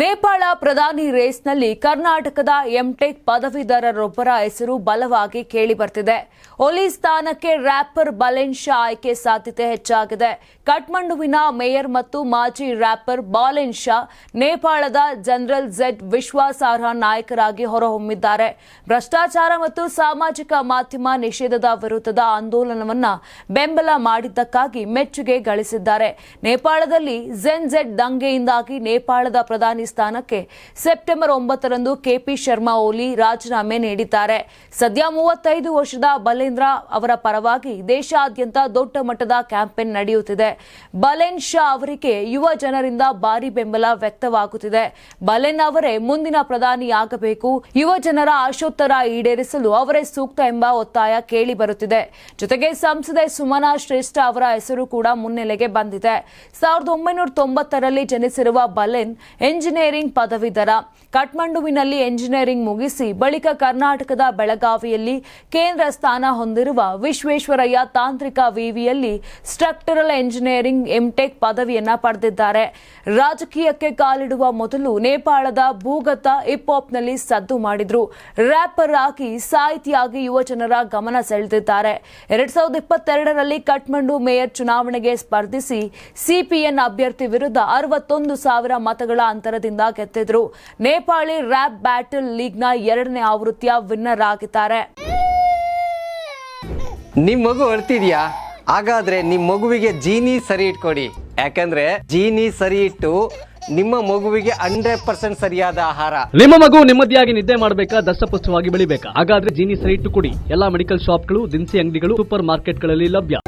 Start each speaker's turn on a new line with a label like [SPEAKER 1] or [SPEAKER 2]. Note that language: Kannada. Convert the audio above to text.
[SPEAKER 1] ನೇಪಾಳ ಪ್ರಧಾನಿ ರೇಸ್ನಲ್ಲಿ ಕರ್ನಾಟಕದ ಎಂಟೆಕ್ ಪದವೀಧರರೊಬ್ಬರ ಹೆಸರು ಬಲವಾಗಿ ಕೇಳಿಬರ್ತಿದೆ. ಒಲಿ ಸ್ಥಾನಕ್ಕೆ ರ್ಯಾಪರ್ ಬಲೆನ್ ಶಾ ಆಯ್ಕೆ ಸಾಧ್ಯತೆ ಹೆಚ್ಚಾಗಿದೆ. ಕಠ್ಮಂಡುವಿನ ಮೇಯರ್ ಮತ್ತು ಮಾಜಿ ರ್ಯಾಪರ್ ಬಾಲೆನ್ ಶಾ ನೇಪಾಳದ ಜನರಲ್ ಝೆಡ್ ವಿಶ್ವಾಸಾರ್ಹ ನಾಯಕರಾಗಿ ಹೊರಹೊಮ್ಮಿದ್ದಾರೆ. ಭ್ರಷ್ಟಾಚಾರ ಮತ್ತು ಸಾಮಾಜಿಕ ಮಾಧ್ಯಮ ನಿಷೇಧದ ವಿರುದ್ಧದ ಆಂದೋಲನವನ್ನ ಬೆಂಬಲ ಮಾಡಿದ್ದಕ್ಕಾಗಿ ಮೆಚ್ಚುಗೆ ಗಳಿಸಿದ್ದಾರೆ. ನೇಪಾಳದಲ್ಲಿ ಝೆನ್ ಝೆಡ್ ದಂಗೆಯಿಂದಾಗಿ ನೇಪಾಳದ ಪ್ರಧಾನಿ ಸ್ಥಾನಕ್ಕೆ ಸೆಪ್ಟೆಂಬರ್ ಒಂಬತ್ತರಂದು ಕೆಪಿ ಶರ್ಮಾ ಓಲಿ ರಾಜೀನಾಮೆ ನೀಡಿದ್ದಾರೆ. ಸದ್ಯ ಮೂವತ್ತೈದು ವರ್ಷದ ಬಲೇಂದ್ರ ಅವರ ಪರವಾಗಿ ದೇಶಾದ್ಯಂತ ದೊಡ್ಡ ಮಟ್ಟದ ಕ್ಯಾಂಪೇನ್ ನಡೆಯುತ್ತಿದೆ. ಬಲೇನ್ ಶಾ ಅವರಿಗೆ ಯುವ ಜನರಿಂದ ಭಾರಿ ಬೆಂಬಲ ವ್ಯಕ್ತವಾಗುತ್ತಿದೆ. ಬಲೇನ್ ಅವರೇ ಮುಂದಿನ ಪ್ರಧಾನಿಯಾಗಬೇಕು. ಯುವ ಜನರ ಆಶೋತ್ತರ ಈಡೇರಿಸಲು ಅವರೇ ಸೂಕ್ತ ಎಂಬ ಒತ್ತಾಯ ಕೇಳಿ ಬರುತ್ತಿದೆ. ಜೊತೆಗೆ ಸಂಸದೆ ಸುಮನಾ ಶ್ರೇಷ್ಠ ಅವರ ಹೆಸರು ಕೂಡ ಮುನ್ನೆಲೆಗೆ ಬಂದಿದೆ. ಸಾವಿರದ ಒಂಬೈನೂರ ತೊಂಬತ್ತರಲ್ಲಿ ಜನಿಸಿರುವ ಬಲೆನ್ ಎಂಜಿನಿಯರಿಂಗ್ ಪದವೀಧರ ಕಠ್ಮಂಡುವಿನಲ್ಲಿ ಎಂಜಿನಿಯರಿಂಗ್ ಮುಗಿಸಿ ಬಳಿಕ ಕರ್ನಾಟಕದ ಬೆಳಗಾವಿಯಲ್ಲಿ ಕೇಂದ್ರ ಸ್ಥಾನ ಹೊಂದಿರುವ ವಿಶ್ವೇಶ್ವರಯ್ಯ ತಾಂತ್ರಿಕ ವಿವಿಯಲ್ಲಿ ಸ್ಟ್ರಕ್ಚರಲ್ ಎಂಜಿನಿಯರಿಂಗ್ ಎಂಟೆಕ್ ಪದವಿಯನ್ನ ಪಡೆದಿದ್ದಾರೆ. ರಾಜಕೀಯಕ್ಕೆ ಕಾಲಿಡುವ ಮೊದಲು ನೇಪಾಳದ ಭೂಗತ ಹಿಪ್ ಹಾಪ್ನಲ್ಲಿ ಸದ್ದು ಮಾಡಿದ್ರು. ರ್ಯಾಪರ್ ಆಗಿ ಸಾಹಿತಿಯಾಗಿ ಯುವಜನರ ಗಮನ ಸೆಳೆದಿದ್ದಾರೆ. ಎರಡ್ ಸಾವಿರದ ಇಪ್ಪತ್ತೆರಡರಲ್ಲಿ ಕಠ್ಮಂಡು ಮೇಯರ್ ಚುನಾವಣೆಗೆ ಸ್ಪರ್ಧಿಸಿ ಸಿಪಿಎನ್ ಅಭ್ಯರ್ಥಿ ವಿರುದ್ಧ ಅರವತ್ತೊಂದು ಸಾವಿರ ಮತಗಳ ಅಂತರದಿಂದ ಗೆದ್ದಿದ್ರು. ನೇಪಾಳಿ ರ್ಯಾಪ್ ಬ್ಯಾಟಲ್ ಲೀಗ್ನ ಎರಡನೇ ಆವೃತ್ತಿಯ ವಿನ್ನರ್ ಆಗಿದ್ದಾರೆ.
[SPEAKER 2] ನಿಮ್ ಮಗು ಅಳ್ತಿದ್ಯಾ? ಹಾಗಾದ್ರೆ ನಿಮ್ ಮಗುವಿಗೆ ಜೀನಿ ಸರಿ ಇಟ್ಕೊಡಿ. ಯಾಕಂದ್ರೆ ಜೀನಿ ಸರಿ ಇಟ್ಟು ನಿಮ್ಮ ಮಗುವಿಗೆ ಹಂಡ್ರೆಡ್ ಪರ್ಸೆಂಟ್ ಸರಿಯಾದ ಆಹಾರ.
[SPEAKER 3] ನಿಮ್ಮ ಮಗು ನೆಮ್ಮದಿಯಾಗಿ ನಿದ್ದೆ ಮಾಡಬೇಕಾ ದಷ್ಟಪುಷ್ಟವಾಗಿ ಬೆಳಿಬೇಕಾ? ಹಾಗಾದ್ರೆ ಜೀನಿ ಸರಿ ಇಟ್ಟು ಕೊಡಿ. ಎಲ್ಲಾ ಮೆಡಿಕಲ್ ಶಾಪ್ಗಳು ದಿನಸಿ ಅಂಗಡಿಗಳು ಸೂಪರ್ ಮಾರ್ಕೆಟ್ಗಳಲ್ಲಿ ಲಭ್ಯ.